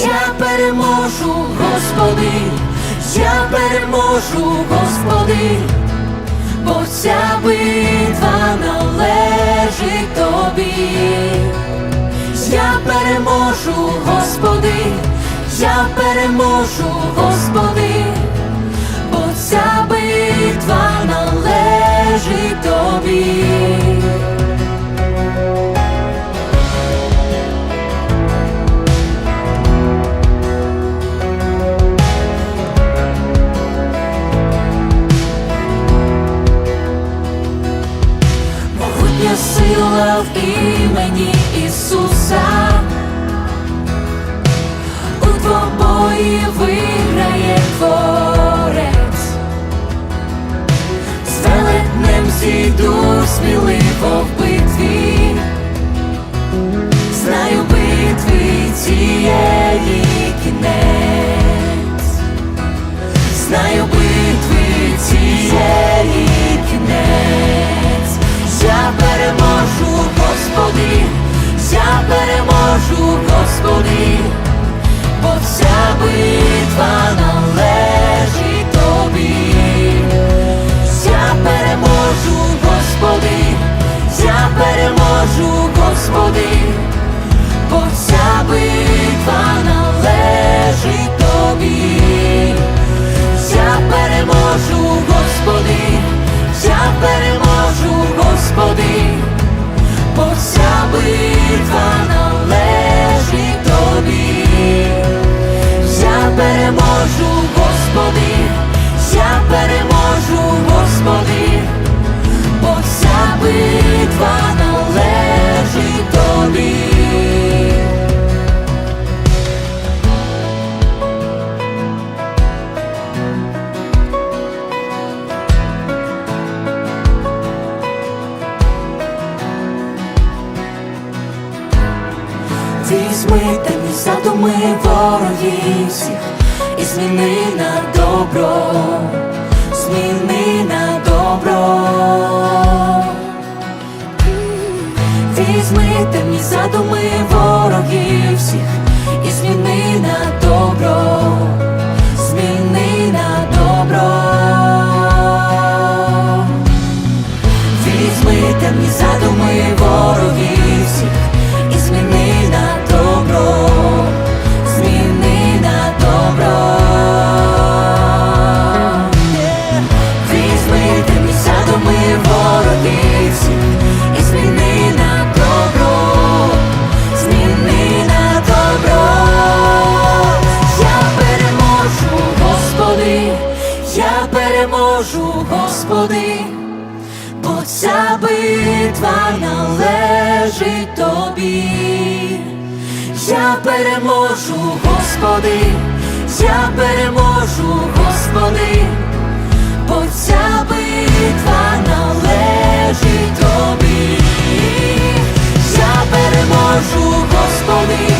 Я переможу, Господи, я переможу, Господи, бо ця битва належить тобі. Я переможу, Господи, я переможу, Господи, Могутня сила в імені Ісуса, у двобої виграє Творець, переможу, Господи, я переможу, Господи, бо вся битва Візьми темні задуми ворогів всіх і зміни на добро, зміни на добро. Битва належить тобі. Я переможу, Господи, я переможу, Господи, бо ця битва належить тобі. Я переможу, Господи,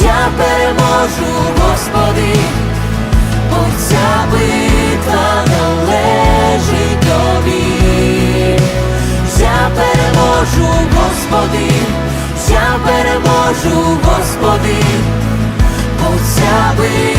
я переможу, Господи, бо ця битва Господи, поцяби.